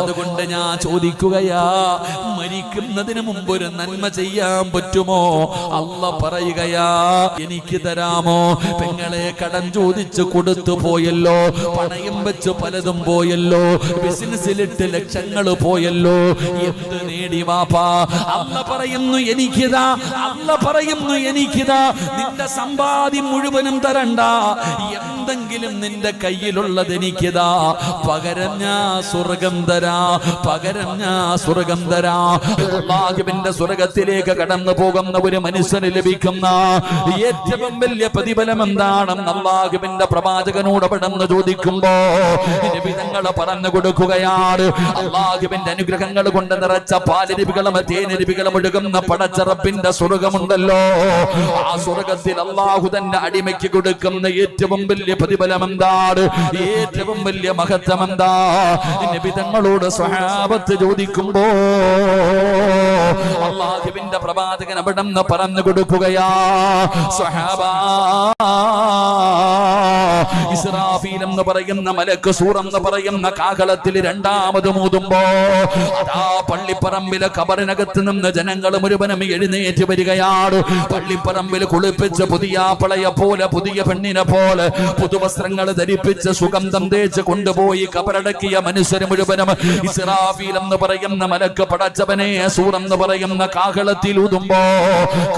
അതുകൊണ്ട് ഞാൻ ചോദിക്കുകയാ മരിക്കുന്നതിന് മുമ്പ് ഒരു നന്മ ചെയ്യാൻ പറ്റുമോ? അല്ല പറയുകയാ എനിക്ക് തരാമോ? പെങ്ങളെ കടം ചോദിച്ചു കൊടുത്തു പോയല്ലോ പണയം വെച്ച് പലതും പോയല്ലോ ബിസിനസ്സിലിട്ട് ലക്ഷങ്ങൾ പോയല്ലോ. എന്ത് നേടി വാപ്പാ? അല്ല പറയുന്നു എനിക്കിതാ അല്ല പറയുന്നു എനിക്കിതാ. നിന്റെ സമ്പാദ്യം മുഴുവനും തരണ്ട. എന്തെങ്കിലും നിന്റെ കയ്യിലുള്ളത് എനിക്കിതാ. പകരം ഞാൻ സ്വർഗം തരാ പകരം ഞാൻ സ്വർഗം തരാ. അള്ളാഹുവിന്റെ സ്വർഗത്തിലേക്ക് കടന്നു പോകുന്ന ഒരു മനുഷ്യന് ലഭിക്കുന്ന ഏറ്റവും വലിയ പ്രതിഫലം എന്താണെന്ന് അള്ളാഹുവിന്റെ പ്രവാചകനോട് പെട്ടെന്ന് ചോദിക്കുമ്പോ നിബിതങ്ങൾ പറഞ്ഞു കൊടുക്കുകയാണ്. അള്ളാഹുവിന്റെ അനുഗ്രഹങ്ങൾ കൊണ്ട് നിറച്ച പാലരുവികളും തേനരുവികളും ഒഴുകുന്ന പടച്ചറപ്പിന്റെ സ്വർഗമുണ്ടല്ലോ. ആ സ്വർഗത്തിൽ അള്ളാഹു തന്നെ അടിമയ്ക്ക് കൊടുക്കുന്ന ഏറ്റവും വലിയ പ്രതിഫലം എന്താണ്? ഏറ്റവും വലിയ മഹത്വം എന്താ? നിബിതങ്ങളോട് സ്വഹാബത്ത് ചോദിക്കുമ്പോ അള്ളാഹുവിന്റെ പ്രവാചകൻ അവിടെ നിന്ന് പറഞ്ഞു കൊടുക്കുകയാ. ഇസ്രാഫീൽ എന്ന് പറയുന്ന മലക്ക് സൂർ എന്ന് പറയുന്ന കാകളത്തിൽ രണ്ടാമത് മൂതുമ്പോ അതാ പള്ളിപ്പറമ്പിലെ കബറിനകത്ത് നിന്ന് ജനങ്ങൾ മുഴുവനും എഴുന്നേറ്റ് വരികയാണ്. പള്ളിപ്പറമ്പിൽ കുളിപ്പിച്ച് പുതിയ പളയ പോലെ പുതിയ പെണ്ണിനെ പോലെ പുതുവസ്ത്രങ്ങൾ ധരിപ്പിച്ച് സുഗന്ധം തേച്ച് കൊണ്ടുപോയി കബറടക്കിയ മനുഷ്യർ മുഴുവനും ഇസ്രാഫീൽ എന്ന് പറയുന്ന മലക്ക് പടച്ചവനെ സൂർ എന്ന് പറയുന്ന കാഹളത്തിൽ ഊതുമ്പോ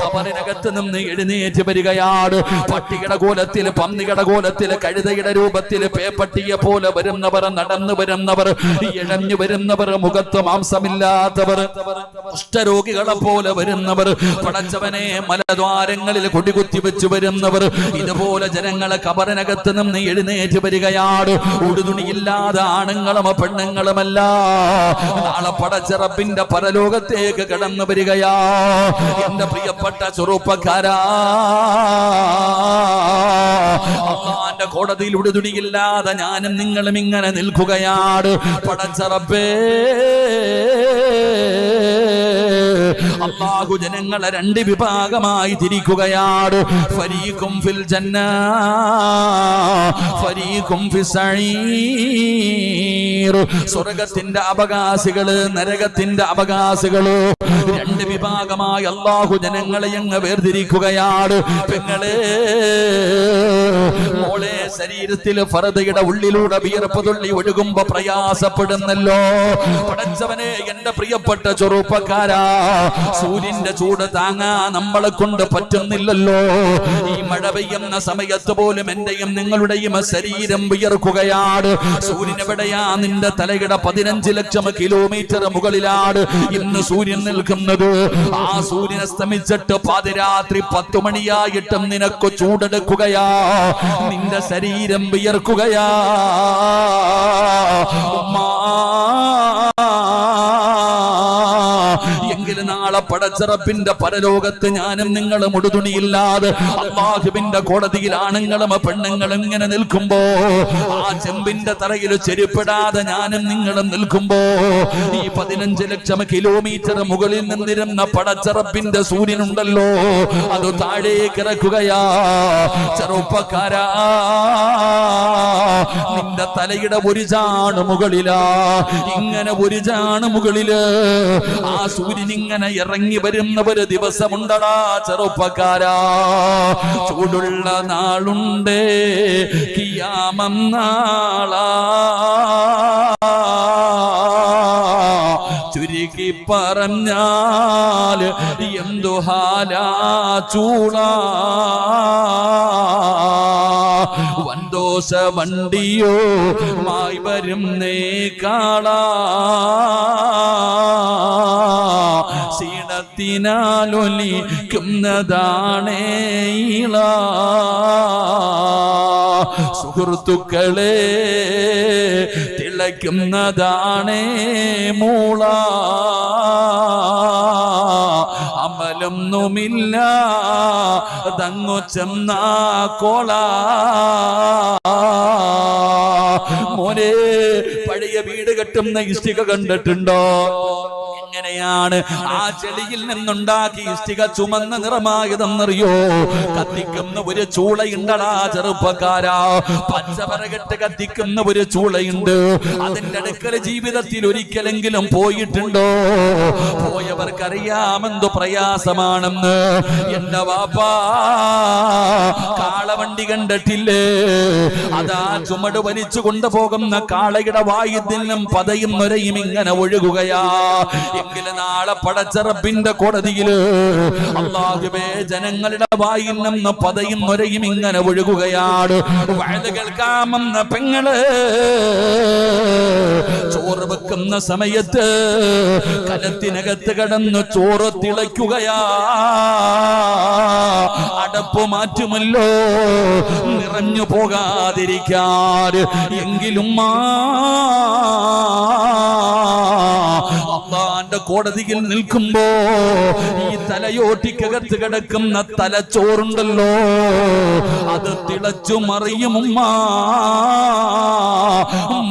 കബറിനകത്ത് നിന്ന് എഴുന്നേറ്റ് വരികയാണ് പട്ടികട കോലത്തിൽ പന്നികട കോലത്തിൽ കഴുതയുടെ രൂപത്തിൽ പേപ്പട്ടിയെ പോലെ വരുന്നവർ നടന്നു വരുന്നവർ ഇഴഞ്ഞു വരുന്നവർ മുഖത്ത് മാംസമില്ലാത്തവർ കുഷ്ഠരോഗികളെ പോലെ വരുന്നവർ പടച്ചവനെ മലദ്വാരങ്ങളിൽ കൊടികുത്തി വെച്ച് വരുന്നവർ ഇതുപോലെ ജനങ്ങളെ കബറിനകത്ത് നിന്ന് എഴുന്നേറ്റ് വരികയാണ് ഉടുതുണിയില്ലാതെ ആണുങ്ങളും പെണ്ണുങ്ങളുമല്ല. നാളെ പടച്ചിറപ്പിന്റെ പരലോകത്തേക്ക് കടന്നു വരികയാ എന്റെ പ്രിയപ്പെട്ട ചെറുപ്പക്കാരാ. അള്ളാന്റെ കോടതിയിൽ ഉടുതുടിയില്ലാതെ ഞാനും നിങ്ങളും ഇങ്ങനെ നിൽക്കുകയാണ്. പടച്ചറപ്പേ. അള്ളാഹു ജനങ്ങളെ രണ്ട് വിഭാഗമായി തിരിക്കുകയാണ്. ഫരീഖും ഫിൽ ജന്ന ഫരീഖും സ്വർഗത്തിന്റെ അവകാശികൾ നരകത്തിന്റെ അവകാശികൾ. രണ്ട് വിഭാഗമായി അള്ളാഹു ജനങ്ങളെ അങ്ങ് വേർതിരിക്കുകയാണ്. പെങ്ങളെ മോളെ ശരീരത്തിൽ ഫറതയുടെ ഉള്ളിലൂടെ വിയർപ്പ് തുള്ളി ഒഴുകുമ്പോ പ്രയാസപ്പെടുന്നല്ലോ. പടച്ചവനെ എന്റെ പ്രിയപ്പെട്ട ചെറുപ്പക്കാരാ സൂര്യന്റെ ചൂട് താങ്ങാ നമ്മളെ കൊണ്ട് പറ്റുന്നില്ലല്ലോ. ഈ മഴ പെയ്യുന്ന സമയത്ത് പോലും എന്റെയും നിങ്ങളുടെയും ശരീരം വിയർക്കുകയാണ്. സൂര്യൻ എവിടെയാ? നിന്റെ തലയുടെ പതിനഞ്ച് ലക്ഷം കിലോമീറ്റർ മുകളിലാണ്. ഇന്ന് സൂര്യൻ നിൽക്കുന്നത് ആ സൂര്യൻ അസ്തമിച്ചിട്ട് പാതിരാത്രി പത്തു മണിയായിട്ടും നിനക്ക് ചൂടെടുക്കുകയാ. നിന്റെ ശരീരം വിയർക്കുകയാ. പടച്ചിറപ്പിന്റെ പരലോകത്ത് ഞാനും നിങ്ങളും ഉടുതുണിയില്ലാതെ അള്ളാഹുബിന്റെ കോടതിയിൽ ആണുങ്ങളും പെണ്ണുങ്ങളും ഇങ്ങനെ നിൽക്കുമ്പോ ആ ചെമ്പിന്റെ തറയിൽ ചെരുപ്പിടാതെ ഞാനും നിങ്ങളും നിൽക്കുമ്പോ ഈ പതിനഞ്ച് ലക്ഷം കിലോമീറ്റർ മുകളിൽ നിന്നിരുന്ന പടച്ചിറപ്പിന്റെ സൂര്യനുണ്ടല്ലോ. അത് താഴേക്ക് ഇറക്കുകയാ. ചെറുപ്പക്കാരാ നിന്റെ തലയുടെ ഒരു ചാണ് മുകളിലാ. ഇങ്ങനെ ഒരു ചാണ് മുകളിൽ ആ സൂര്യൻ ഇങ്ങനെ ഇറങ്ങി വരുന്ന ഒരു ദിവസമുണ്ടടാ ചെറുപ്പക്കാരാ. ചൂടുള്ള നാളുണ്ട് കിയാമം നാളാ. ചുരുക്കി പറഞ്ഞാൽ എന്തു ഹാലാ ചൂള വന്തോഷ വണ്ടിയോ മായി വരും നേ കാള. ക്ഷീണത്തിനാലൊലിക്കുന്നതാണേ ഇള. സുഹൃത്തുക്കളെ തിളയ്ക്കുന്നതാണേ മൂള. അമലൊന്നുമില്ല തങ്ങു ചെന്ന കോള. മോനെ പഴയ വീട് കെട്ടുന്ന ഇഷ്ടിക കണ്ടിട്ടുണ്ടോ? എങ്ങനെയാണ്? ആ ചെളിയിൽ നിന്നുണ്ടാക്കി ഇഷ്ടിക ചുമന്ന നിറമായതെന്നറിയോ? കത്തിക്കുന്ന ഒരു ചൂളയുണ്ടടാ ചെറുപ്പക്കാരാ. പച്ചപറകെട്ട് കത്തിക്കുന്ന ഒരു ചൂളയുണ്ട്. അതിന്റെ അടുക്കൽ ജീവിതത്തിൽ ഒരിക്കലെങ്കിലും പോയിട്ടുണ്ടോ? പോയവർക്കറിയാമെന്തു പ്രയാസമാണെന്ന്. എന്റെ വാപ്പാ കാളവണ്ടി കണ്ടിട്ടില്ലേ? അതാ ചുമട് വലിച്ചു കൊണ്ടുപോകുന്ന കാളയുടെ വായുദിനും പതയും നൊരയും ഇങ്ങനെ ഒഴുകുകയാ. എങ്കിലും നാളെ പടച്ചറപ്പിന്റെ കോടതിയിൽ അള്ളാഹുബേ ജനങ്ങളുടെ വായിൽ നിന്ന് പതയും നൊരയും ഇങ്ങനെ ഒഴുകുകയാണ്. വഴുത് കേൾക്കാമെന്ന പെങ്ങൾ ചോറ് വെക്കുന്ന സമയത്ത് കലത്തിനകത്ത് കടന്ന് ചോറ് തിളയ്ക്കുകയാ. അടപ്പ് മാറ്റുമല്ലോ നിറഞ്ഞു പോകാതിരിക്കാൻ എങ്കിലും ആ അള്ളാന്റെ കോടതിയിൽ നിൽക്കുമ്പോ ഈ തലയോട്ടിക്കകത്ത് കിടക്കുന്ന തലച്ചോറുണ്ടല്ലോ. അത് തിളച്ചു മറിയും ഉമ്മ.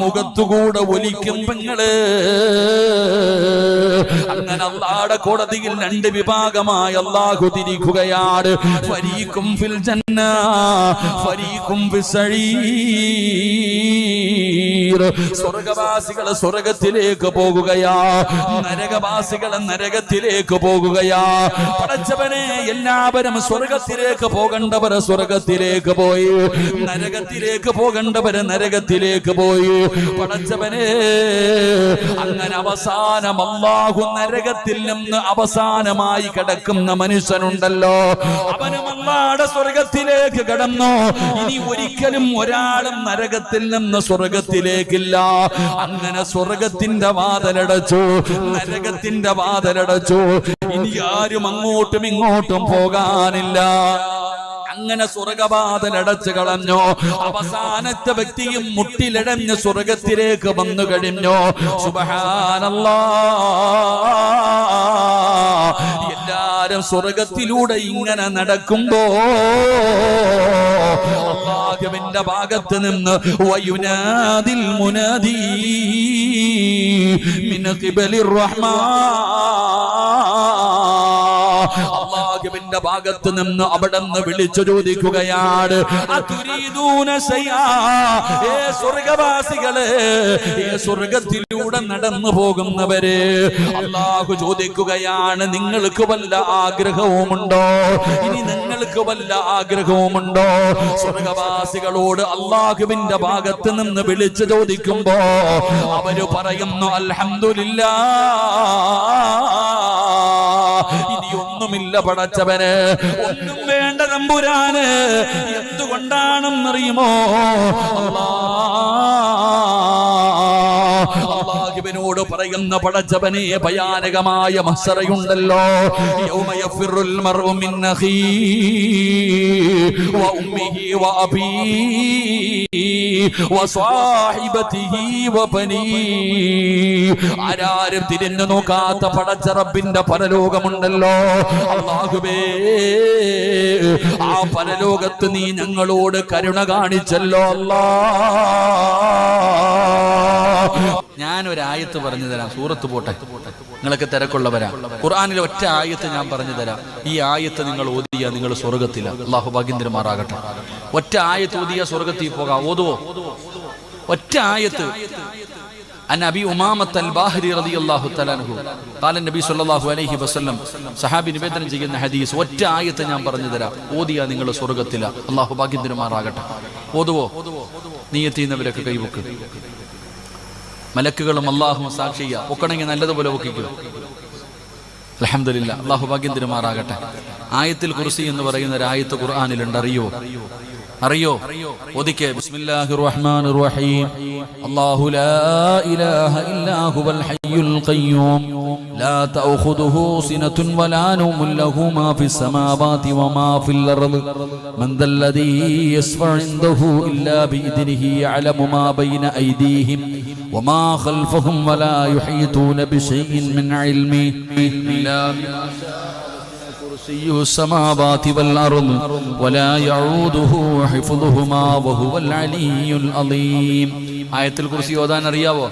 മുഖത്തുകൂടെ ഒലിക്കും പെങ്ങൾ. അങ്ങനെ അള്ളാടെ കോടതിയിൽ രണ്ട് വിഭാഗമായി അള്ളാഹു തിരിക്കുകയാണ്. ഫരീക്കും ഫിൽ ജന്ന ഫിസഈർ സ്വർഗവാസികൾ സ്വർഗത്തിലേക്ക് പോകുകയാ. നരകവാസികൾ നരകത്തിലേക്ക് പോകുകയാ. പടച്ചവനെ എല്ലാവരും സ്വർഗത്തിലേക്ക് പോകേണ്ടവർ സ്വർഗത്തിലേക്ക് പോയി. നരകത്തിലേക്ക് പോകേണ്ടവര് നരകത്തിലേക്ക് പോയി. പടച്ചവനെ അങ്ങനെ അവസാനം അള്ളാഹു നരകത്തിൽ നിന്ന് അവസാനമായി കിടക്കുന്ന മനുഷ്യനുണ്ടല്ലോ. അവനും അള്ളാടെ സ്വർഗത്തിലേക്ക് കടന്നു. ഇനി ഒരിക്കലും ഒരാളും നരകത്തിൽ നിന്ന് സ്വർഗത്തിലേക്കില്ല. അങ്ങനെ സ്വർഗത്തിന്റെ വാതിലടച്ചു. നരകത്തിന്റെ വാതിലടച്ചു. ഇനി ആരും അങ്ങോട്ടും ഇങ്ങോട്ടും പോകാനില്ല. അങ്ങനെ സ്വർഗബാധൽ അടച്ചു കളഞ്ഞു. അവസാനത്തെ വ്യക്തിയും മുട്ടിലടഞ്ഞ് സ്വർഗത്തിലേക്ക് വന്നു കഴിഞ്ഞു. എല്ലാരും സ്വർഗത്തിലൂടെ ഇങ്ങനെ നടക്കുമ്പോ ഭാഗ്യമിന്റെ ഭാഗത്ത് നിന്ന് വയുനാദിൽ മുനാദി മിൻ ഖിബലിർ റഹ്മാൻ. അള്ളാഹുവിന്റെ ഭാഗത്ത് നിന്ന് അവിടെ നിന്ന് വിളിച്ചു ചോദിക്കുകയാണ് സ്വർഗത്തിലൂടെ നടന്നു പോകുന്നവരെ അള്ളാഹു ചോദിക്കുകയാണ് നിങ്ങൾക്ക് വല്ല ആഗ്രഹവുമുണ്ടോ? ഇനി നിങ്ങൾക്ക് വല്ല ആഗ്രഹവുമുണ്ടോ? സ്വർഗവാസികളോട് അള്ളാഹുവിന്റെ ഭാഗത്ത് നിന്ന് വിളിച്ചു ചോദിക്കുമ്പോ അവർ പറയുന്നു ഇനി ഒന്നുമില്ല പടച്ചവന്. ഒന്നും വേണ്ട തമ്പുരാന്. എന്തുകൊണ്ടാണെന്നറിയുമോ? ോട് പറയുന്ന പടച്ചവനെ ഭയാനകമായ മസറയുണ്ടല്ലോ ആരാരും തിരിഞ്ഞു നോക്കാത്ത പടച്ചറബിന്റെ പരലോകമുണ്ടല്ലോ. ആ പരലോകത്ത് നീ ഞങ്ങളോട് കരുണ കാണിച്ചല്ലോ അല്ലാ. ഒരു ആയത്ത് പറഞ്ഞു തരാം. സൂറത്ത് പോട്ടെ. നിങ്ങൾക്ക് തിരക്കുള്ളവരാ. ഖുർആാനിലെ ഒറ്റ ആയത്ത് ഞാൻ പറഞ്ഞു തരാം. ഈ ആയത്ത് നിങ്ങൾ ഓതിയ നിങ്ങൾ സ്വർഗത്തില അള്ളാഹു ഭാഗ്യന്തിരമാറാകട്ടെ. ഒറ്റ ആയത്ത് ഓതിയ സ്വർഗത്തിൽ പോകാം. ഓതുവോ? ഒറ്റ ആയത്ത്. عن ابي امامه الباهلي رضي الله تعالى عنه قال النبي صلى الله عليه وسلم സഹാബി നിവേദനം ചെയ്യുന്ന ഹദീസ് ഒറ്റ ആയത്ത് ഞാൻ പറഞ്ഞു തരാം ഓതിയാ നിങ്ങൾ സ്വർഗത്തില അള്ളാഹു ഭാഗ്യം തരുമാറാകട്ടെ ഓതുവോ നീയത്തിയുന്നവരൊക്കെ കൈവക്ക് മലക്കുകളും അള്ളാഹും സാക്ഷിയ ഒക്കണമെങ്കിൽ നല്ലതുപോലെ ഒക്കിക്കുക അലഹമില്ല അള്ളാഹു ഭാഗ്യം തരുമാറാകട്ടെ ആയത്തിൽ കുറിസി എന്ന് പറയുന്ന ഒരു ആയത്ത് ഖുർആാനിലുണ്ട് അറിയോ അറിയോ ഒതിക്കെ ബിസ്മില്ലാഹിർ റഹ്മാനിർ റഹീം അല്ലാഹു ലാ ഇലാഹ ഇല്ലാ ഹുവൽ ഹയ്യുൽ ഖയ്യൂം ലാ തഅഖുദുഹു സിനത്തുൻ വലാ നൗമുൻ ലഹു മാ ഫിസ് സമാവാതി വമാ ഫിൽ അർദ് മൻ ദല്ലദീ യസ്ഫഉ ഇൻദഹു ഇല്ലാ ബിഇദ്നിഹി യഅലമു മാ ബൈന ഐദീഹിം وما خلفهم ولا يحيطون بشيء من علمه إلا بما كرسي السماوات والأرض ولا يعوده حفظهما وهو العلي العظيم ആയത്തിൽ കുറിച്ച് ഓതാൻ അറിയാവോ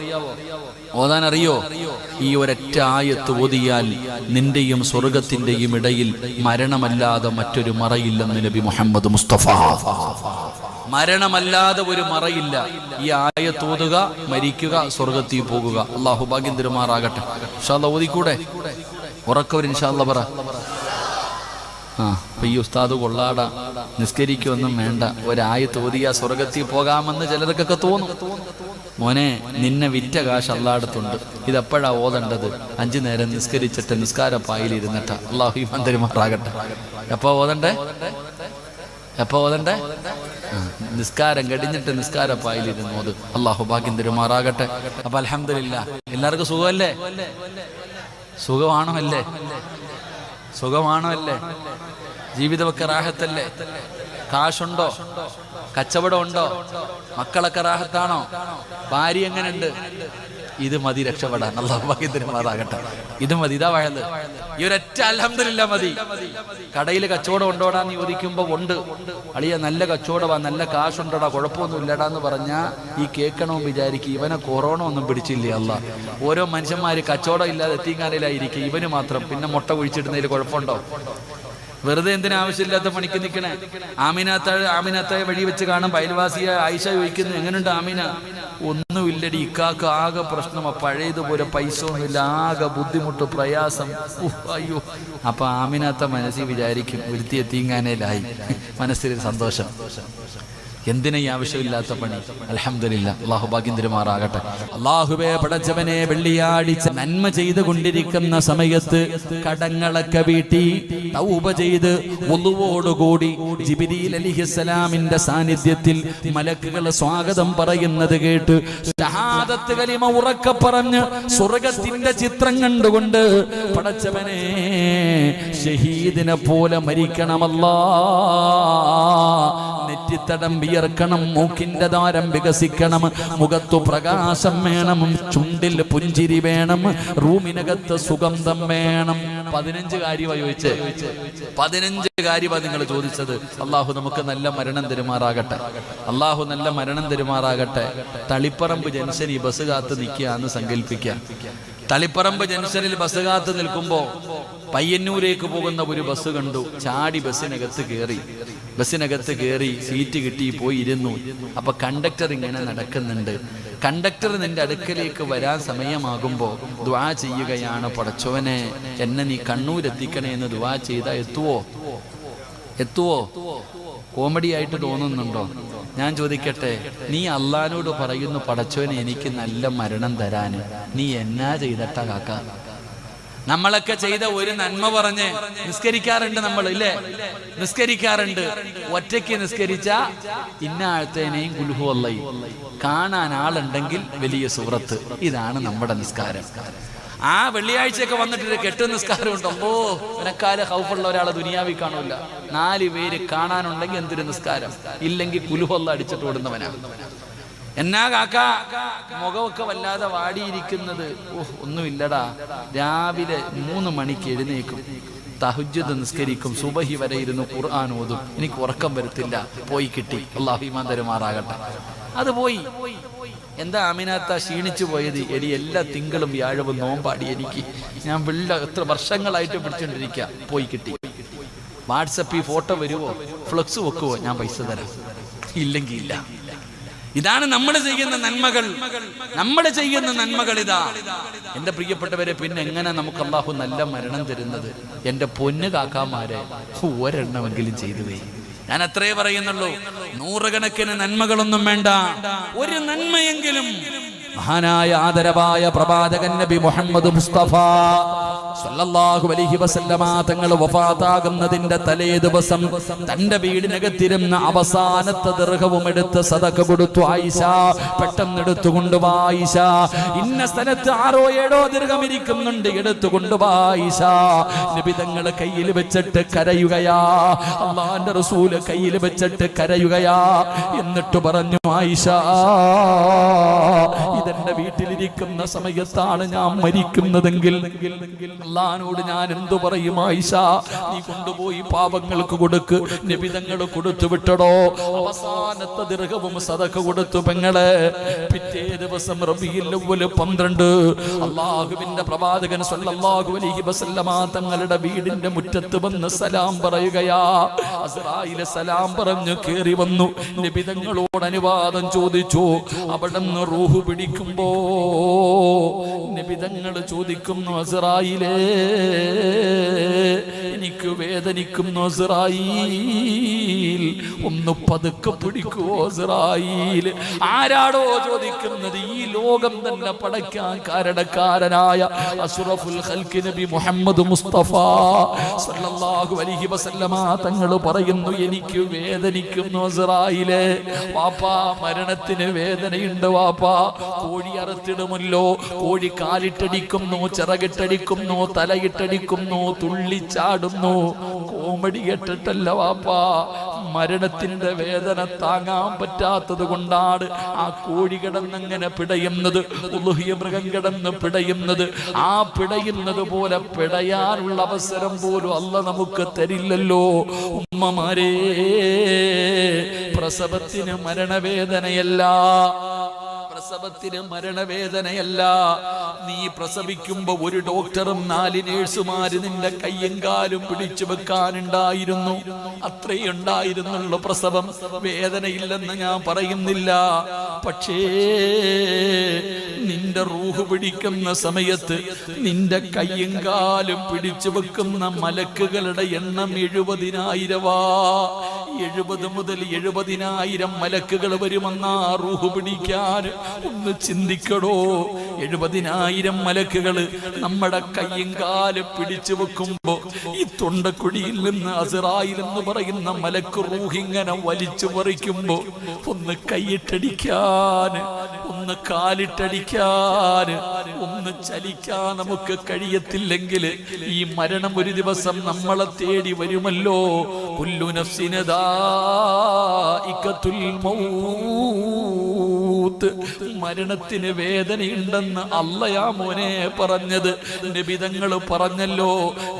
ഓതാൻ അറിയോ ഈ ഒരൊറ്റ ആയത്ത് ഓതിയാൽ നിന്റെയും സ്വർഗത്തിന്റെയും ഇടയിൽ മരണമല്ലാതെ മറ്റൊരു മറയില്ലെന്ന് നബി മുഹമ്മദ് മുസ്തഫ മരണമല്ലാതെ ഒരു മറയില്ല ഈ ആയത്ത് ഓതുക മരിക്കുക സ്വർഗത്തിൽ പോകുക അള്ളാഹു ഭാഗ്യം തിരുമാറാകട്ടെ ഇൻഷാല്ല ഓതിക്കൂടെ ഉറക്കവർ ഇൻഷാല്ല പറ അപ്പൊ ഈ ഉസ്താദ് കൊള്ളാട നിസ്കരിക്കൊന്നും വേണ്ട. ഒരായത്ത് ഓതിയ സ്വർഗത്തിൽ പോകാമെന്ന് ചിലർക്കൊക്കെ തോന്നും. മോനെ നിന്നെ വിറ്റ കാശ് അള്ളാടത്തുണ്ട്. ഇതെപ്പോഴാ ഓതേണ്ടത്? അഞ്ചു നേരം നിസ്കരിച്ചിട്ട് നിസ്കാര പായിലിരുന്നിട്ട അള്ളാഹു മന്ദിരമാറാകട്ടെ എപ്പോ ഓതണ്ടേ? എപ്പോ ഓതണ്ടേ? നിസ്കാരം കഴിഞ്ഞിട്ട് നിസ്കാര പായിലിരുന്നു ഓത്. അള്ളാഹു ഭാഗ്യം തരുമാറാകട്ടെ. അപ്പൊ അലഹമില്ല എല്ലാവർക്കും സുഖമല്ലേ? സുഖമാണോ അല്ലേ? സുഖമാണോ അല്ലേ? ജീവിതമൊക്കെ റാഹത്തല്ലേ കാശുണ്ടോ? കച്ചവടം ഉണ്ടോ മക്കളൊക്കെ റാഹത്താണോ? ഭാര്യ എങ്ങനെയുണ്ട് ഇത് മതി രക്ഷപ്പെടാൻ. അള്ളാഹുമാറാകട്ടെ ഇത് മതി ഇതാ വഴത് ഈ ഒരൊറ്റ അലഹമില്ല മതി. കടയിൽ കച്ചവടം ഉണ്ടോടാന്ന് നീ ചോദിക്കുമ്പോ ഉണ്ട്. അളിയ നല്ല കച്ചവടമാ നല്ല കാശുണ്ടോടാ കുഴപ്പമൊന്നും ഇല്ലടാ എന്ന് പറഞ്ഞാ ഈ കേൾക്കണമെന്ന് വിചാരിക്കും. ഇവനെ കൊറോണ ഒന്നും പിടിച്ചില്ലേ അല്ല? ഓരോ മനുഷ്യന്മാര് കച്ചവടം ഇല്ലാതെ എത്തിക്കാനിലായിരിക്കും ഇവന് മാത്രം. പിന്നെ മുട്ട കുഴിച്ചിടുന്നതിൽ കുഴപ്പമുണ്ടോ? വെറുതെ എന്തിനാ ആവശ്യമില്ലാത്ത പണിക്ക് നിൽക്കണേ ആമിനാത്ത ആമിനാത്ത വഴി വെച്ച് കാണാം അയൽവാസിയെ ആയിഷ ചോദിക്കുന്നു എങ്ങനെയുണ്ട് ആമിന? ഒന്നുമില്ലടി ഇക്കാക്ക് ആകെ പ്രശ്നമാ പഴയതുപോലെ പൈസ ഒന്നുമില്ല ആകെ ബുദ്ധിമുട്ട് പ്രയാസം. അയ്യോ. അപ്പൊ ആമിനാത്ത മനസ്സിൽ വിചാരിക്കും ഒരുത്തി എത്തിങ്ങാനേലായി മനസ്സിൽ സന്തോഷം. എന്തിനാ ആവശ്യമില്ലാത്ത പണി? അലഹമില്ല അള്ളാഹു ഭാഗ്യം തിരുമാറാകട്ടെ അള്ളാഹുബെ പടച്ചവനെ വെള്ളിയാഴ്ച നന്മ ചെയ്തു കൊണ്ടിരിക്കുന്ന സമയത്ത് കടങ്ങളൊക്കെ വീട്ടി തൗബ ചെയ്ത് ഒന്നുവോടുകൂടി ജിബിരിൽ അലിഹിസ്സലാമിന്റെ സാന്നിധ്യത്തിൽ മലക്കുകൾ സ്വാഗതം പറയുന്നത് കേട്ട് ഷഹാദത്ത് കലിമ ഉറക്കെ പറഞ്ഞ് സ്വർഗത്തിന്റെ ചിത്രം കണ്ടുകൊണ്ട് പടച്ചവനെ ഷഹീദിനെ പോലെ മരിക്കണമല്ലാ. നെറ്റിത്തടം വിയർക്കണം മൂക്കിന്റെ ദ്വാരം വികസിക്കണം മുഖത്തു പ്രകാശം വേണം ചുണ്ടിൽ പുഞ്ചിരി വേണം റൂമിനകത്ത് സുഗന്ധം വേണം. പതിനഞ്ച് കാര്യമാണ് ചോദിച്ചേ. പതിനഞ്ച് കാര്യമാണ് നിങ്ങൾ ചോദിച്ചത്. അള്ളാഹു നമുക്ക് നല്ല മരണം തെരുമാറാകട്ടെ. അള്ളാഹു നല്ല മരണം തെരുമാറാകട്ടെ. തളിപ്പറമ്പ് ജംഗ്ഷനിൽ ബസ് കാത്ത് നിൽക്കുക എന്ന് സങ്കല്പിക്കുക തളിപ്പറമ്പ് ജംഗ്ഷനിൽ ബസ് കാത്ത് നിൽക്കുമ്പോ പയ്യന്നൂരേക്ക് പോകുന്ന ഒരു ബസ് കണ്ടു. ചാടി ബസ്സിനകത്ത് കയറി ബസ്സിനകത്ത് കയറി സീറ്റ് കിട്ടി പോയി ഇരുന്നു. അപ്പൊ കണ്ടക്ടർ ഇങ്ങനെ നടക്കുന്നുണ്ട്. കണ്ടക്ടർ നിന്റെ അടുക്കലേക്ക് വരാൻ സമയമാകുമ്പോ ദ്വാ ചെയ്യുകയാണ് പടച്ചോനെ എന്നെ നീ കണ്ണൂരെത്തിക്കണേ എന്ന് ദ്വാ ചെയ്താ എത്തുവോ? എത്തുവോ? കോമഡി ആയിട്ട് തോന്നുന്നുണ്ടോ? ഞാൻ ചോദിക്കട്ടെ നീ അള്ളഹാനോട് പറയുന്നു പടച്ചോന് എനിക്ക് നല്ല മരണം തരാന്. നീ എന്നാ ചെയ്തട്ട കാക്ക? നമ്മളൊക്കെ ചെയ്ത ഒരു നന്മ പറഞ്ഞ് നിസ്കരിക്കാറുണ്ട് നമ്മൾ ഇല്ലേ? നിസ്കരിക്കാറുണ്ട്. ഒറ്റയ്ക്ക് നിസ്കരിച്ച ഇന്ന ആഴ്ത്തേനെയും അല്ലയി കാണാൻ ആളുണ്ടെങ്കിൽ വലിയ സുഹൃത്ത്. ഇതാണ് നമ്മുടെ നിസ്കാരം. ആ വെള്ളിയാഴ്ചയൊക്കെ വന്നിട്ട് കെട്ട് നിസ്കാരം ഉണ്ടല്ലോ എനക്കാൽ ഹൗഫുള്ള ഒരാളെ ദുനിയാവി കാണൂല. നാല് പേര് കാണാനുണ്ടെങ്കിൽ എന്തൊരു നിസ്കാരം? ഇല്ലെങ്കിൽ കുലുഹൊള്ള അടിച്ചിട്ട് ഓടുന്നവനാണ് എന്നാ കാക്ക മുഖമൊക്കെ വല്ലാതെ വാടിയിരിക്കുന്നത്. ഓഹ് ഒന്നുമില്ലടാ. രാവിലെ മൂന്ന് മണിക്ക് എഴുന്നേക്കും. തഹുജ്ജത് നിസ്കരിക്കും. സുബഹി വരെ ഇരുന്ന് ഖുർആൻ ഓതും. എനിക്ക് ഉറക്കം വരത്തില്ല. പോയി കിട്ടി. അള്ളാഹിമാൻ തരുമാറാകട്ടെ. അത് പോയി. എന്താ അമിനാത്ത ക്ഷീണിച്ചു പോയത്? എടി എല്ലാ തിങ്കളും വ്യാഴവും നോമ്പാടി എനിക്ക്. ഞാൻ വെള്ള എത്ര വർഷങ്ങളായിട്ട് പിടിച്ചോണ്ടിരിക്കുക പോയി കിട്ടി. വാട്സപ്പിൽ ഫോട്ടോ വരുവോ? ഫ്ലക്സ് വെക്കുവോ? ഞാൻ പൈസ തരാം. ഇല്ലെങ്കിൽ ഇല്ല. ഇതാണ് നമ്മൾ ചെയ്യുന്ന നന്മകൾ. നമ്മൾ ചെയ്യുന്ന നന്മകൾ ഇതാ. എന്റെ പ്രിയപ്പെട്ടവരെ പിന്നെ എങ്ങനെ നമുക്ക് അള്ളാഹു നല്ല മരണം തരുന്നത്? എന്റെ പൊന്നു കാക്കാമാരെ ഒരെണ്ണമെങ്കിലും ചെയ്തു പോയി ഞാൻ അത്രേ പറയുന്നുള്ളൂ. നൂറുകണക്കിന് നന്മകളൊന്നും വേണ്ട. ഒരു നന്മയെങ്കിലും മഹാനായ ആദരവായ പ്രവാചകൻ നബി മുഹമ്മദ് മുസ്തഫ സല്ലല്ലാഹു അലൈഹി വസല്ലമ തങ്ങൾ വഫാതാകുന്നതിന്റെ തലേ ദിവസം തന്റെ വീടിനകത്തിരുന്ന അവസാനത്തെ ദീർഘവും എടുത്ത് സദഖ കൊടുത്തു. ആയിഷ പെട്ടെന്ന് എടുത്തു കൊണ്ടുവാ ഇന്ന സ്ഥലത്ത് ആറോ ഏഴോ ദീർഘം ഇരിക്കുന്നുണ്ട്. എടുത്തു കൊണ്ടുവാ നബി തങ്ങൾ കയ്യിൽ വെച്ചിട്ട് കരയുകയാ. അള്ളാന്റെ റസൂൽ കയ്യിൽ വെച്ചിട്ട് കരയുകയാ. എന്നിട്ട് പറഞ്ഞു ആയിഷ ഇതെന്റെ വീട്ടിലിരിക്കുന്ന സമയത്താണ് ഞാൻ മരിക്കുന്നതെങ്കിൽ അള്ളഹാനോട് ഞാൻ എന്തു പറയും ആയിഷ? നീ കൊണ്ടുപോയി പാപങ്ങൾക്ക് കൊടുക്ക് നിബിതങ്ങൾ കൊടുത്തു വിട്ടടോ. അവസാനത്തെ ദീർഘവും സദഖ കൊടുത്തു പെങ്ങളെ. പിറ്റേ ദിവസം അവ്വൽ പന്ത്രണ്ട്. അള്ളാഹുവിന്റെ പ്രവാചകൻ സല്ലല്ലാഹു അലൈഹി വസല്ലമ തങ്ങളുടെ വീടിന്റെ മുറ്റത്ത് വന്ന് സലാം പറയുകയാ. അസ്രായിലെ സലാം പറഞ്ഞു കേറി വന്നു. നിബിതങ്ങളോട് അനുവാദം ചോദിച്ചു. അവിടെ നിന്ന് റൂഹ് പിടിക്കുമ്പോ നിബിതങ്ങൾ ചോദിക്കുന്നു അസ്രായിലേ എനിക്ക് വേദനിക്കുന്നു അസ്രായിൽ ഒന്ന് പതുക്കെ പിടിക്കുവോ ആരാടോ ചോദിക്കുന്നത് ഈ ലോകം തന്നെ പടയ്ക്കാൻ കാരണക്കാരനായ അസുറഫുൽ ഹൽക്കി നബി മുഹമ്മദ് മുസ്തഫ സല്ലല്ലാഹു അലൈഹി വസല്ലമ തങ്ങൾ പറയുന്നു എനിക്ക് വേദനിക്കും അസ്രായിലെ വാപ്പാ മരണത്തിന് വേദനയുണ്ട് വാപ്പാ. കോഴി അറുത്തിടുമല്ലോ. കോഴി കാലിട്ടടിക്കുന്നു ചിറകിട്ടടിക്കുന്നു തലയിട്ടടിക്കുന്നു തുള്ളിച്ചാടുന്നു കോമഡി കേട്ടിട്ടല്ല വാപ്പാ. മരണത്തിന്റെ വേദന താങ്ങാൻ പറ്റാത്തത് കൊണ്ടാണ് ആ കോഴി കിടന്നങ്ങനെ പിടയുന്നത്. ഉലുഹിയ മൃഗം കിടന്ന് പിടയുന്നത്. ആ പിടയുന്നത് പോലെ പിടയാനുള്ള അവസരം പോലും അല്ല നമുക്ക് തരില്ലല്ലോ. ഉമ്മമാരേ പ്രസവത്തിന് മരണവേദനയല്ല. പ്രസവത്തിന് മരണവേദനയല്ല. നീ പ്രസവിക്കുമ്പോ ഒരു ഡോക്ടറും നാല് നേഴ്സുമാര് നിന്റെ കയ്യും കാലും പിടിച്ചു വെക്കാനുണ്ടായിരുന്നു. അത്രേ ഉണ്ടായിരുന്നുള്ളൂ പ്രസവം. വേദനയില്ലെന്ന് ഞാൻ പറയുന്നില്ല. പക്ഷേ നിന്റെ റൂഹ് പിടിക്കുന്ന സമയത്ത് നിന്റെ കയ്യും കാലും പിടിച്ചു വെക്കുന്ന മലക്കുകളുടെ എണ്ണം എഴുപതിനായിരവാ. എഴുപത് മുതൽ എഴുപതിനായിരം മലക്കുകൾ വരുമെന്നാ റൂഹ് പിടിക്കാൻ ഒന്ന് ചിന്തിക്കടോ. എഴുപതിനായിരം മലക്കുകൾ നമ്മുടെ കയ്യും കാൽ പിടിച്ചു വെക്കുമ്പോ ഈ തൊണ്ടക്കുടിയിൽ നിന്ന് അസറായിൽ എന്ന് പറയുന്ന മലക്ക് റൂഹിങ്ങനെ വലിച്ചു പറിക്കുമ്പോ ഒന്ന് കൈയിട്ടടിക്കാൻ ഒന്ന് കാലിട്ടടിക്കാൻ ഒന്ന് ചലിക്കാൻ നമുക്ക് കഴിയത്തില്ലെങ്കിൽ ഈ മരണം ഒരു ദിവസം നമ്മളെ തേടി വരുമല്ലോ. കുല്ലു ഇക്കത്തുൽ ദാഇഖത്തുൽ മൗത്ത് മരണത്തിന് വേദനയുണ്ടെന്ന് അല്ലയാ മോനെ പറഞ്ഞത്. നിബിതങ്ങൾ പറഞ്ഞല്ലോ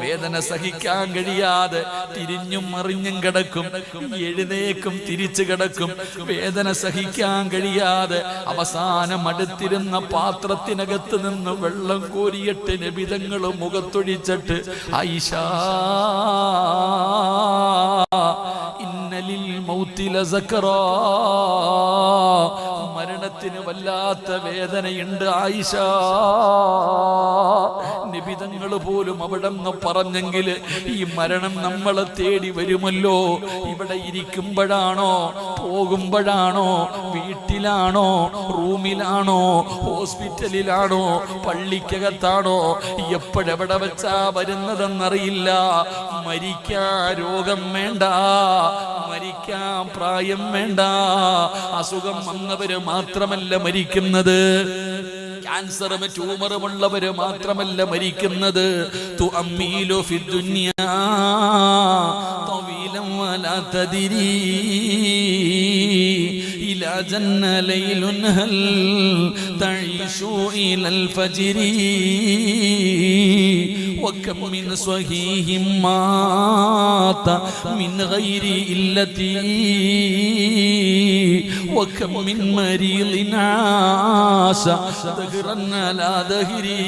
വേദന സഹിക്കാൻ കഴിയാതെ തിരിഞ്ഞും മറിഞ്ഞും കിടക്കും എഴുന്നേക്കും തിരിച്ചു കിടക്കും. വേദന സഹിക്കാൻ കഴിയാതെ അവസാനം അടുത്തിരുന്ന പാത്രത്തിനകത്ത് നിന്ന് വെള്ളം കോരിയിട്ട് നിബിതങ്ങൾ മുഖത്തൊഴിച്ചിട്ട് ഐഷ ഇന്നലിൽ മൗത്തില സക്കറാ മരണത്തിന് വല്ലാത്ത വേദനയുണ്ട് ആയിഷ. നിബിതങ്ങൾ പോലും അവിടെ നിന്ന് പറഞ്ഞെങ്കിൽ ഈ മരണം നമ്മളെ തേടി വരുമല്ലോ. ഇവിടെ ഇരിക്കുമ്പോഴാണോ പോകുമ്പോഴാണോ വീട്ടിലാണോ റൂമിലാണോ ഹോസ്പിറ്റലിലാണോ പള്ളിക്കകത്താണോ എപ്പോഴെവിടെ വെച്ചാ വരുന്നതെന്നറിയില്ല. മരിക്കാ രോഗം വേണ്ട മരിക്കാൻ പ്രായം വേണ്ട. അസുഖം വന്നവര് മാത്രമല്ല മരിക്കുന്നത് ക്യാൻസറും ട്യൂമറും ഉള്ളവര് മാത്രമല്ല മരിക്കുന്നത് തു അമ്മീലു ഫി ദുനിയാ طويلا ولا تدري إلى جن ليل هل تعيش إلى الفجر وكم من صحيح مات من غير إلتي وكم من مريض عاش دهرا على دهري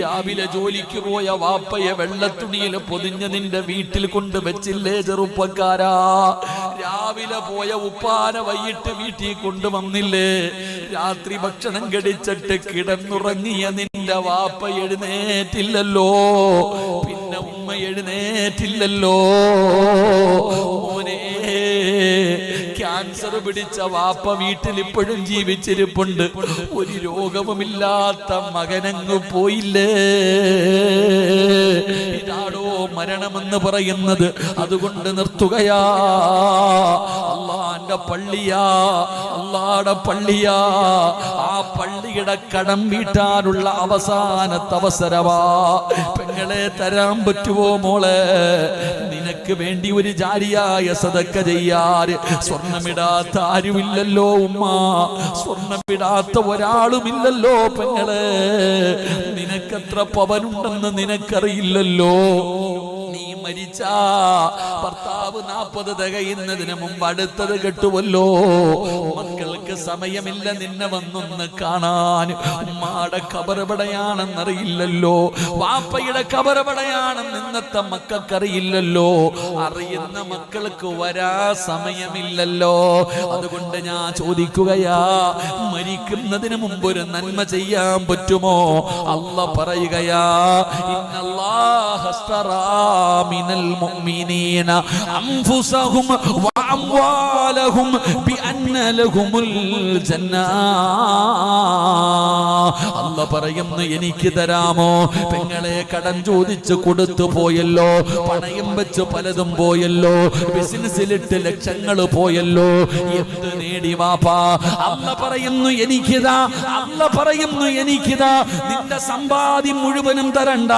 രാവിലെ ജോലിക്ക് പോയ വാപ്പയെ വെള്ളത്തുണിയിൽ പൊതിഞ്ഞ് നിന്റെ വീട്ടിൽ കൊണ്ട് വെച്ചില്ലേ ചെറുപ്പക്കാരാ രാവിലെ പോയ ഉപ്പാന വൈകിട്ട് വീട്ടിൽ കൊണ്ടുവന്നില്ലേ രാത്രി ഭക്ഷണം കടിച്ചിട്ട് കിടന്നുറങ്ങിയ നിന്റെ വാപ്പ എഴുന്നേറ്റില്ലല്ലോ. പിന്നെ ഉമ്മ എഴുന്നേറ്റില്ലല്ലോ. ക്യാൻസർ പിടിച്ച വാപ്പ വീട്ടിൽ ഇപ്പോഴും ജീവിച്ചിരിപ്പുണ്ട്. ഒരു രോഗവുമില്ലാത്ത മകനങ്ങ് പോയില്ലേ? ഇതാണോ മരണമെന്ന് പറയുന്നത്. അതുകൊണ്ട് നിർത്തുകയാ. അള്ളാന്റെ പള്ളിയാ അള്ളാടെ പള്ളിയാ. ആ പള്ളിയുടെ കടം വീട്ടാനുള്ള അവസാനത്തെ അവസരമാ പെങ്ങളെ തരാൻ പറ്റുമോ മോളെ? നിനക്ക് വേണ്ടി ഒരു ജാരിയായ സതക്ക ചെയ്യാറ്. സ്വർണമിടാത്ത ആരുമില്ലല്ലോ ഉമ്മ. സ്വർണമിടാത്ത ഒരാളുമില്ലല്ലോ പെങ്ങളെ. നിനക്കെത്ര പവനുണ്ടെന്ന് നിനക്കറിയില്ലല്ലോ. നീ മരിച്ച. ഭർത്താവ് നാൽപ്പത് തികയുന്നതിന് മുമ്പ് അടുത്തത് കെട്ടുവല്ലോ മക്കൾക്ക് സമയമില്ല നിന്നെ വന്നൊന്ന് കാണാൻ. ഉമ്മാടെ കബറപടയാണെന്നറിയില്ലല്ലോ വാപ്പയുടെ കബറപടയാണെന്ന് ഇന്നത്തെ മക്കൾക്കറിയില്ലല്ലോ. അറിയുന്ന മക്കൾക്ക് വരാ സമയമില്ലല്ലോ. അതുകൊണ്ട് ഞാൻ ചോദിക്കുകയാ മരിക്കുന്നതിന് മുമ്പ് ഒരു നന്മ ചെയ്യാൻ പറ്റുമോ? അല്ല പറയുകയാ ബിഅന്ന ലഹുമുൽ ജന്ന അല്ല പറയുന്നു എനിക്ക് തരാമോ? പെങ്ങളെ കടം ചോദിച്ച് കൊടുത്തു പോയല്ലോ പണയം വെച്ച് പലതും പോയല്ലോ ബിസിനസ്സിലിട്ട് ലക്ഷങ്ങൾ പോയല്ലോ. എന്ത് നേടി വാപ്പാ? അല്ല പറയുന്നു എനിക്കിതാ. അല്ല പറയുന്നു എനിക്കിതാ. നിന്റെ സമ്പാദ്യം മുഴുവനും തരണ്ട.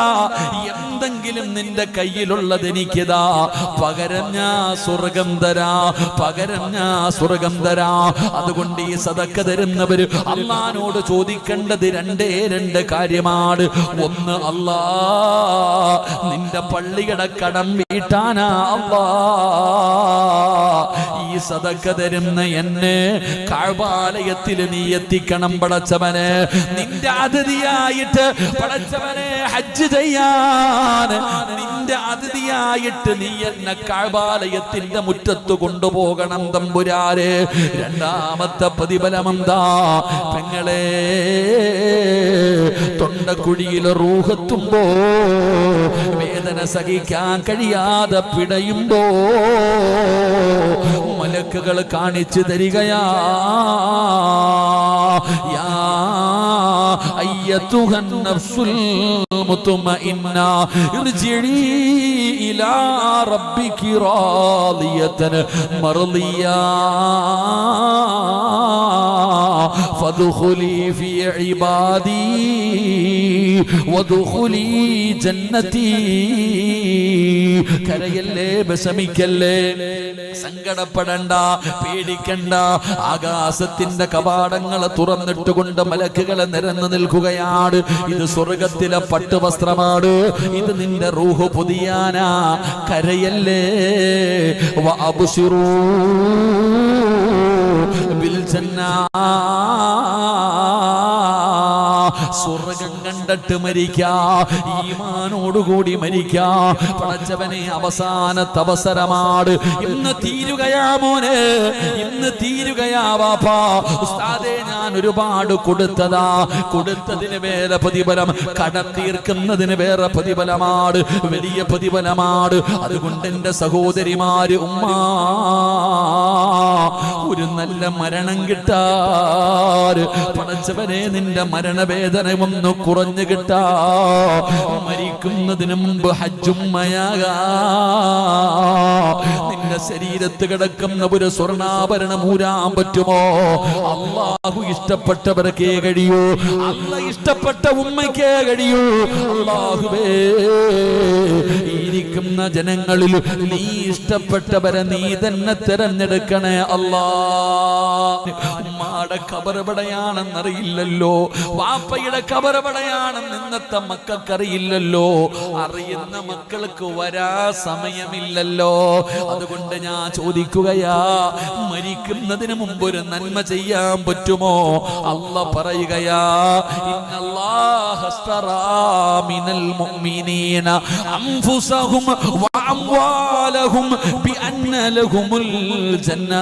എന്തെങ്കിലും നിന്റെ കയ്യിലുള്ളത് എനിക്കിതാ. പകരം ഞാൻ സ്വർഗം തരാ. പകരം സ്വർഗം തരാ. അതുകൊണ്ട് ഈ സതക്ക തരുന്നവര് അള്ളഹാനോട് ചോദിക്കേണ്ടത് രണ്ടേ രണ്ട് കാര്യമാണ്. ഒന്ന് അല്ലാ നിന്റെ പള്ളിയുടെ കടം വീട്ടാനാ അല്ലാ ഈ സദക്ക തരുന്ന എന്നെ കാഴ്വാലയത്തിൽ നീ എത്തിക്കണം പടച്ചവന്. നിന്റെ അതിഥിയായിട്ട് പടച്ചവനെ ഹജ്ജ് ചെയ്യാൻ. നിന്റെ അതിഥിയായിട്ട് നീ എന്നെ കാഴ്വാലയത്തിന്റെ മുറ്റത്ത് കൊണ്ടുപോകണം തമ്പുരാരെ രണ്ടാമത്തെ പ്രതിഫലം എന്താ? പെങ്ങളെ തൊണ്ടക്കുഴിയിൽ റൂഹത്തുമ്പോ വേദന സഹിക്കാൻ കഴിയാതെ പിടയുമ്പോ മലക്കുകൾ കാണിച്ചു തരികയാ. യാ അയ്യത്തുഹൻ في عبادي وادخلي ജന്നതി കരയല്ലേ വിഷമിക്കല്ലേ? സങ്കടപ്പെടണ്ട പേടിക്കണ്ട. ആകാശത്തിന്റെ കവാടങ്ങളെ തുറന്നിട്ടുകൊണ്ട് മലക്കുകളെ നിരന്നു നിൽക്കുകയാണ്. ഇത് സ്വർഗത്തിലെ പട്ടുവസ്ത്രമാണ്. ഇത് നിന്റെ റൂഹ് പുതിയാനാ. കരയല്ലേ? വ ബിൽ ജന്നാ. സ്വർഗം കണ്ടിട്ട് മരിക്കാ. ഈമാനോടുകൂടി മരിക്കാ. പടച്ചവനെ അവസാനത്തെ അവസരമാണ് ഇന്ന് തീരുകയാ മോനെ. ഇന്ന് തീരുകയാ വാപ്പാ ഉസ്താദേ ഞാൻ ഒരുപാട് കൊടുത്തതാ. കൊടുത്തതിന് വേറെ പ്രതിഫലം കടം തീർക്കുന്നതിന് വേറെ പ്രതിഫലമാണ് വലിയ പ്രതിഫലമാണ് അതുകൊണ്ട് എന്റെ സഹോദരിമാര് ഉമ്മ ഒരു നല്ല മരണം കിട്ടാറ് പടച്ചവനെ നിന്റെ മരണവേദന ഒന്ന് കുറഞ്ഞു കിട്ടാ. മരിക്കുന്നതിന് മുമ്പ് ഹജ്ജുമ്മയാകാ നിന്റെ ശരീരത്ത് കിടക്കുന്ന ഒരു സ്വർണാഭരണം ഊരാൻ പറ്റുമോ? അള്ളാഹു ഇഷ്ടപ്പെട്ടവർക്കേ കഴിയൂ. അല്ല ഇഷ്ടപ്പെട്ട ഉമ്മയ്ക്കേ കഴിയൂ. അള്ളാഹുവേ ഇരിക്കുന്ന ജനങ്ങളിൽ നീ ഇഷ്ടപ്പെട്ടവരെ നീ തന്നെ തിരഞ്ഞെടുക്കണേ അല്ലാ. ഉമ്മാടെ കബറപടയാണെന്നറിയില്ലല്ലോ വാപ്പയുടെ കബറപടയാണെന്ന് ഇന്നത്തെ മക്കൾക്കറിയില്ലല്ലോ. അറിയുന്ന മക്കൾക്ക് വരാ സമയമില്ലല്ലോ. അതുകൊണ്ട് ഞാൻ ചോദിക്കുകയാ മരിക്കുന്നതിന് മുമ്പ് ഒരു നന്മ ചെയ്യാൻ പറ്റുമോ? അല്ല പറയുകയാ അൻഫുസഹും വഅംവാലഹും ബിഅന്ന لهم ജന്ന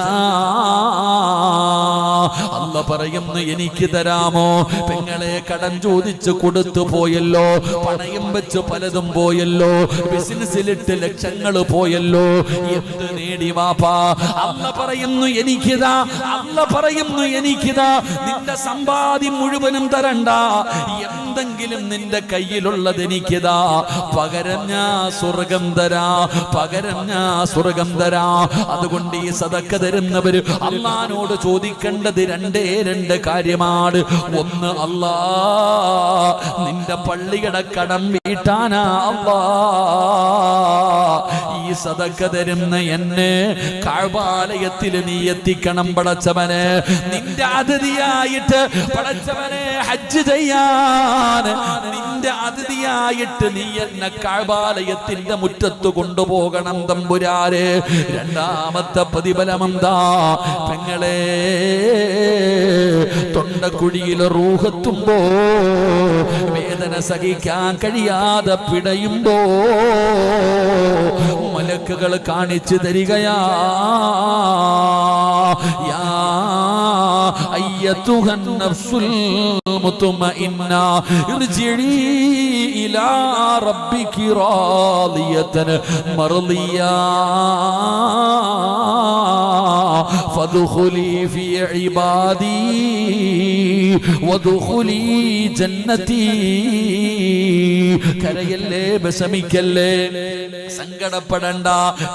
അല്ല പറയുന്നു എനിക്ക് തരാമോ? പെങ്ങളെ കടം ചോദിച്ച് കൊടുത്തു പോയല്ലോ പണയം വെച്ച് പലതും പോയല്ലോ ബിസിനസ്സിലിട്ട് ലക്ഷങ്ങൾ പോയല്ലോ എന്ത് നേടി വാപ്പാ? അല്ല പറയുന്നു എനിക്കിതാ അല്ല പറയുന്നു എനിക്കിതാ നിന്റെ സമ്പാദ്യം മുഴുവനും തരണ്ട എന്തെങ്കിലും നിന്റെ കയ്യിലുള്ളത് എനിക്കിതാ പകരം ഞാൻ സ്വർഗം തരാ. പകരം ഞാൻ സ്വർഗം തരാ. അതുകൊണ്ട് ഈ സദക്ക തരുന്നവര് അള്ളഹാനോട് ചോദിക്കേണ്ടത് രണ്ടേ രണ്ട് കാര്യമാണ്. ഒന്ന് അല്ലാ നിന്റെ പള്ളിയുടെ കടം വീട്ടാനാ അല്ലാ സദക്ക തരുന്ന എന്നെ കാഴ്പാലയത്തിൽ നീ എത്തിക്കണം പടച്ചവനെ. നിന്റെ അതിഥിയായിട്ട് പടച്ചവനെ ഹജ്ജ് ചെയ്യാൻ. നിന്റെ അതിഥിയായിട്ട് നീ എന്നെ കാഴ്പാലയത്തിന്റെ മുറ്റത്ത് കൊണ്ടുപോകണം തമ്പുരാരെ രണ്ടാമത്തെ പ്രതിഫലം എന്താ പെങ്ങളെ തൊണ്ടക്കുഴിയിൽ റൂഹത്തുമ്പോ വേദന സഹിക്കാൻ കഴിയാതെ പിടയുമ്പോ മലക്കുകൾ കാണിച്ചു തരികയാ. യാ അയ്യത്തുഹൻ നഫ്സുൽ മുത്മഇന്ന ഇർജിഇ ഇലാ റബ്ബികി റാദിയതൻ മർദിയാ في عبادي ഇബാദി ജന്നത്തി ജന്നതി കരയല്ലേ വിഷമിക്കല്ലേ? സങ്കടപ്പെടണ്ട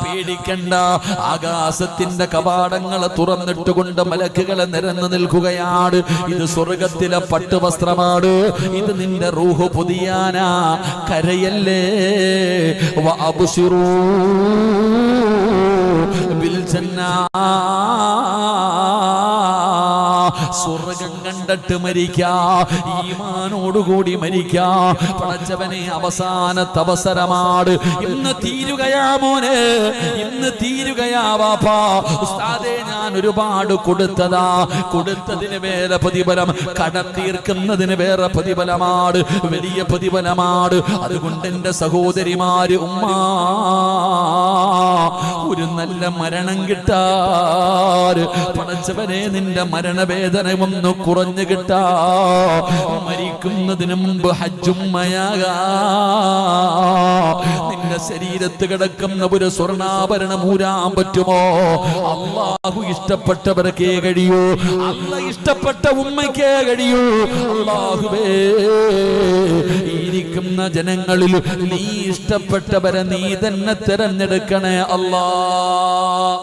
പേടിക്കണ്ട. ആകാശത്തിന്റെ കവാടങ്ങളെ തുറന്നിട്ടുകൊണ്ട് മലക്കുകളെ നിരന്നു നിൽക്കുകയാണ്. ഇത് സ്വർഗത്തിലെ പട്ടുവസ്ത്രമാണ്. ഇത് നിന്റെ റൂഹ് പുതിയാന. കരയല്ലേ? ബിൽ ജന്നാ സ്വർഗം കണ്ടിട്ട് മരിക്കാ ഈമാനോടുകൂടി മരിക്കാ. പടച്ചവനെ അവസാനത്തെ അവസരമാണ് ഇന്ന് തീരുകയാ മോനെ ഇന്ന് തീരുകയാ വാപ്പാ ഞാൻ ഒരുപാട് കൊടുത്തതാ. കൊടുത്തതിന് വേറെ പ്രതിഫലം കടം തീർക്കുന്നതിന് വേറെ പ്രതിഫലമാണ് വലിയ പ്രതിഫലമാണ് അതുകൊണ്ട് എന്റെ സഹോദരിമാര് ഉമ്മ ഒരു നല്ല മരണം കിട്ടാറ്. പടച്ചവനെ നിന്റെ മരണവേദന ഒന്ന് കുറഞ്ഞു കിട്ടാ. മരിക്കുന്നതിന് മുമ്പ് ഹജ്ജുമ്മയാകാ നിന്റെ ശരീരത്ത് കിടക്കുന്ന ഒരു സ്വർണാഭരണം ഊരാൻ പറ്റുമോ? അള്ളാഹു ഇഷ്ടപ്പെട്ടവർക്കേ കഴിയൂ. അല്ല ഇഷ്ടപ്പെട്ട ഉമ്മയ്ക്കേ കഴിയൂ. അള്ളാഹുവേ ഇരിക്കുന്ന ജനങ്ങളിൽ നീ ഇഷ്ടപ്പെട്ടവരെ നീ തന്നെ തിരഞ്ഞെടുക്കണേ അല്ലാ.